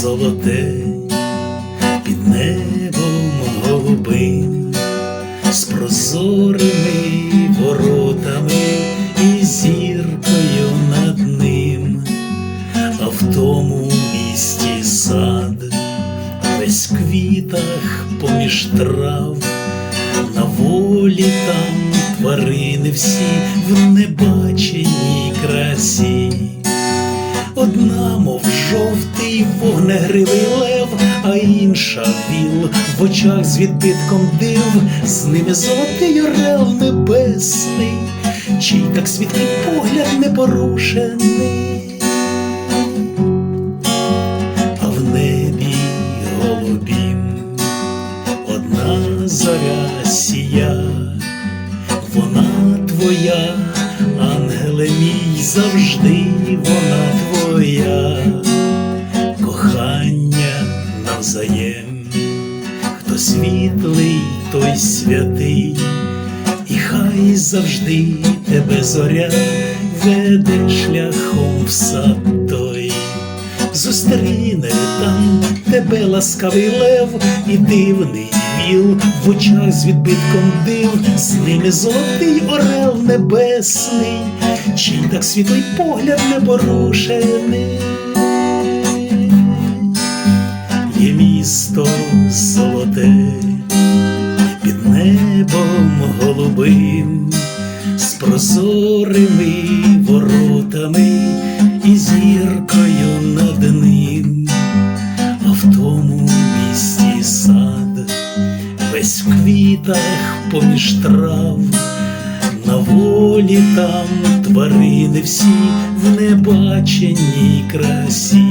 золоте під небом голубим, з прозорими воротами і зіркою над ним, а в тому місті сад, весь квітах поміж трав, на волі там тварини всі в небаченій вогнегривий лев, а інша віл в очах з відбитком див, з ними золотий орел небесний, чий так світлий погляд непорушений, а в небі голубім одна зоря сія, вона твоя, ангеле мій, завжди вона твоя, світлий, той святий, і хай завжди тебе зоря веде шляхом в сад той. Зустріне там тебе ласкавий лев і дивний віл в очах з відбитком див, з ними золотий орел небесний, чий так світлий погляд непорушений. Небом голубим, з прозорими воротами і зіркою над ним, а в тому місті сад, весь в квітах поміж трав, на волі там тварини всі в небаченій красі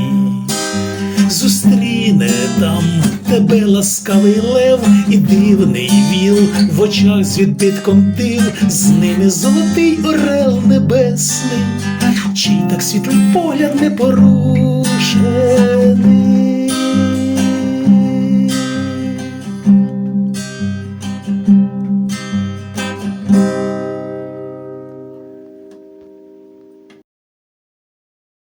тебе ласкавий лев і дивний віл в очах з відбитком див, з ними золотий орел небесний, чий так світлий погляд непорушений.